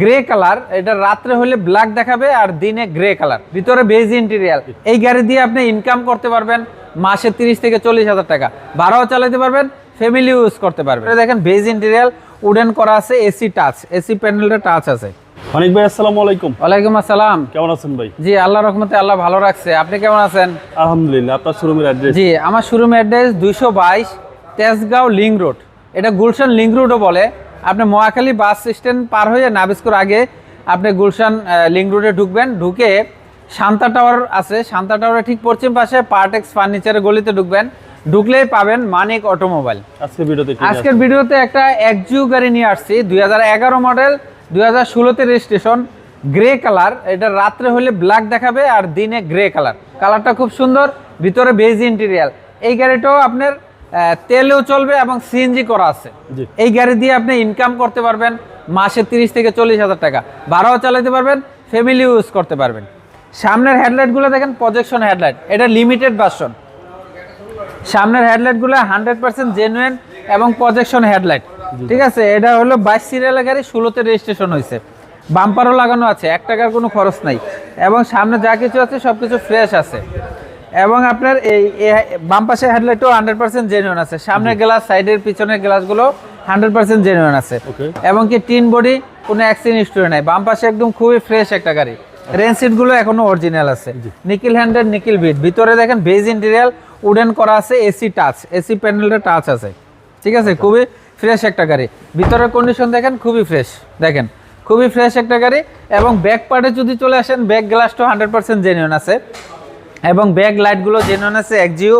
Grey colour এটা রাত্রে হলে ব্ল্যাক দেখাবে আর দিনে গ্রে কালার ভিতরে বেজ ইন্টেরিয়াল এই গাড়ি দিয়ে আপনি ইনকাম করতে পারবেন মাসে তিরিশ থেকে চল্লিশ হাজার টাকা। ভাড়াও চালাতে পারবেন ফ্যামিলি ইউজ করতে পারবেন। এটা দেখেন বেজ ইন্টেরিয়াল উডেন করা আছে এসি টাচ এসি প্যানেলটা টাচ আছে। অনেক ভাই আসসালামু আলাইকুম। ওয়ালাইকুম আসসালাম। কেমন আছেন ভাই? জি আল্লাহ রহমতে আল্লাহ ভালো রাখছে। আপনি কেমন আছেন? আলহামদুলিল্লাহ আপনার শোরুমের অ্যাড্রেস জি আমার শোরুম অ্যাড্রেস দুইশো বাইশ তেজগাঁও লিং রোড। এটা গুলশান লিং রোডও বলে। আপনি মহাখালী বাস স্ট্যান্ড পার হয়ে নাবিস্কোর আগে আপনি গুলশান লিঙ্ক রোডে ঢুকবেন। ঢুকে শান্তা টাওয়ার আছে। শান্তা টাওয়ারের ঠিক পশ্চিম পাশে পার্টেক্স ফার্নিচারের গলিতে ঢুকবেন। ঢুকলেই পাবেন মানিক অটোমোবাইল। আজকে ভিডিওতে আজকের ভিডিওতে একটা একজিউ গাড়ি নিয়ে আসছি। দুই হাজার এগারো মডেল দুই হাজার ষোলোতে রেজিস্ট্রেশন গ্রে কালার। এটা রাত্রে হলে ব্ল্যাক দেখাবে আর দিনে গ্রে কালার। কালারটা খুব সুন্দর ভিতরে বেজ ইন্টেরিয়াল এই গাড়িটাও আপনার তেলেও চলবে এবং সিএনজি করা আছে। এই গাড়ি দিয়ে আপনি ইনকাম করতে পারবেন মাসে তিরিশ থেকে চল্লিশ হাজার টাকা। ভাড়াও চালাতে পারবেন ফ্যামিলি ইউজ করতে পারবেন। সামনের হেডলাইটগুলো দেখেন প্রজেকশন হেডলাইট এটা লিমিটেড ভার্সন সামনের হেডলাইটগুলো হান্ড্রেড পার্সেন্ট জেনুয়েন এবং প্রজেকশন হেডলাইট ঠিক আছে? এটা হলো বাইশ সিরিয়ালের গাড়ি ষোলোতে রেজিস্ট্রেশন হয়েছে। বাম্পারও লাগানো আছে এক টাকার কোনো খরচ নাই। এবং সামনে যা কিছু আছে সব কিছু ফ্রেশ আছে। এবং আপনার এই বাম পাশে হেডলাইটও হান্ড্রেড পার্সেন্ট জেনুইন আছে সামনের গ্লাস সাইডের পিছনের গ্লাসগুলো হান্ড্রেড পার্সেন্ট জেনুইন আছে এবং কি টিন বডি কোনো অ্যাক্সিডেন্ট হিস্টোরি নাই। বাম পাশে একদম খুবই ফ্রেশ একটা গাড়ি। রেন সিটগুলো এখনও অরিজিনাল আছে। নিকিল হ্যান্ডেল নিকিল বিট ভিতরে দেখেন বেজ ইন্টেরিয়াল উডেন করা আছে এসি টাচ এসি প্যানেলটা টাচ আছে। ঠিক আছে? খুবই ফ্রেশ একটা গাড়ি। ভিতরের কন্ডিশন দেখেন খুবই ফ্রেশ দেখেন খুবই ফ্রেশ একটা গাড়ি। এবং ব্যাক পার্টে যদি চলে আসেন ব্যাক গ্লাসটাও হান্ড্রেড পার্সেন্ট জেনুইন আছে। এবং ব্যাক লাইটগুলো জেনুইন আছে একজিও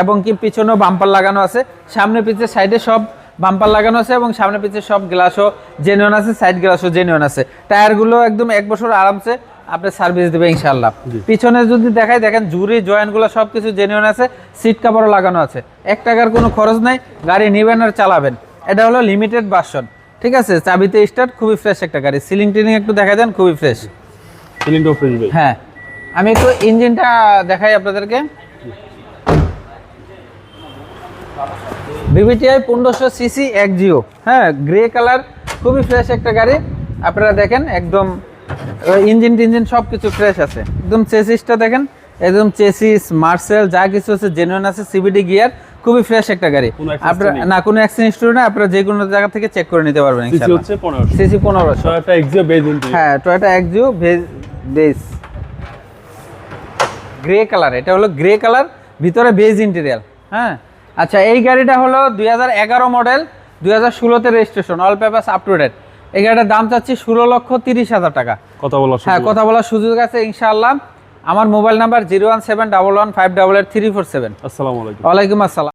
এবং কি পিছনেও বাম্পার লাগানো আছে সামনে পিছে সাইডে সব বাম্পার লাগানো আছে এবং সামনে পিছে সব গ্লাসও জেনুইন আছে সাইড গ্লাসও জেনুইন আছে। টায়ারগুলো একদম এক বছর আরামসে আপনি সার্ভিস দেবে ইনশাল্লাহ পিছনে যদি দেখাই দেখেন জুরি জয়েন্টগুলো সব কিছু জেনুইন আছে সিট কাভারও লাগানো আছে। এক টাকার কোনো খরচ নাই গাড়ি নেবেন আর চালাবেন। এটা হলো লিমিটেড ভার্সন ঠিক আছে? চাবিতে স্টার্ট খুবই ফ্রেশ একটা গাড়ি। সিলিং টিলিং একটু দেখা দেন খুবই ফ্রেশ ফ্রেশ হ্যাঁ। আমি একটু ইঞ্জিনটা দেখাই আপনাদেরকে। বিবিটিআই পনেরোশো সিসি এক জিও। হ্যাঁ গ্রে কালার খুবই ফ্রেশ একটা গাড়ি। আপনারা দেখেন একদম ইঞ্জিন টিঞ্জিন সব কিছু ফ্রেশ আছে। একদম চেসিসটা দেখেন একদম চেসিস মার্সেল যা কিছু আছে জেনুইন আছে সিবিডি গিয়ার খুবই ফ্রেশ একটা গাড়ি। আপনারা না কোনো অ্যাক্সিডেন্ট হিস্টোরি না আপনারা যে কোনো জায়গা থেকে চেক করে নিতে পারবেন সিসি হচ্ছে পনেরোশো। সিসি পনেরোশো। এক্সিও বেজ হ্যাঁ Toyota Axio base grey colour এটা হলো গ্রে কালার ভিতরে বেজ ইন্টেরিয়াল হ্যাঁ? আচ্ছা এই গাড়িটা হলো দুই হাজার এগারো মডেল দুই হাজার ষোলোতে registration all papers up to date এই গাড়িটার দাম চাচ্ছি ষোলো লক্ষ তিরিশ হাজার টাকা। কথা বলা হ্যাঁ কথা বলার সুযোগ আছে ইনশাআল্লাহ। আমার mobile number zero one seven double one five double eight three four seven. আসসালামাইকুম ওয়ালাইকুম আসসালাম।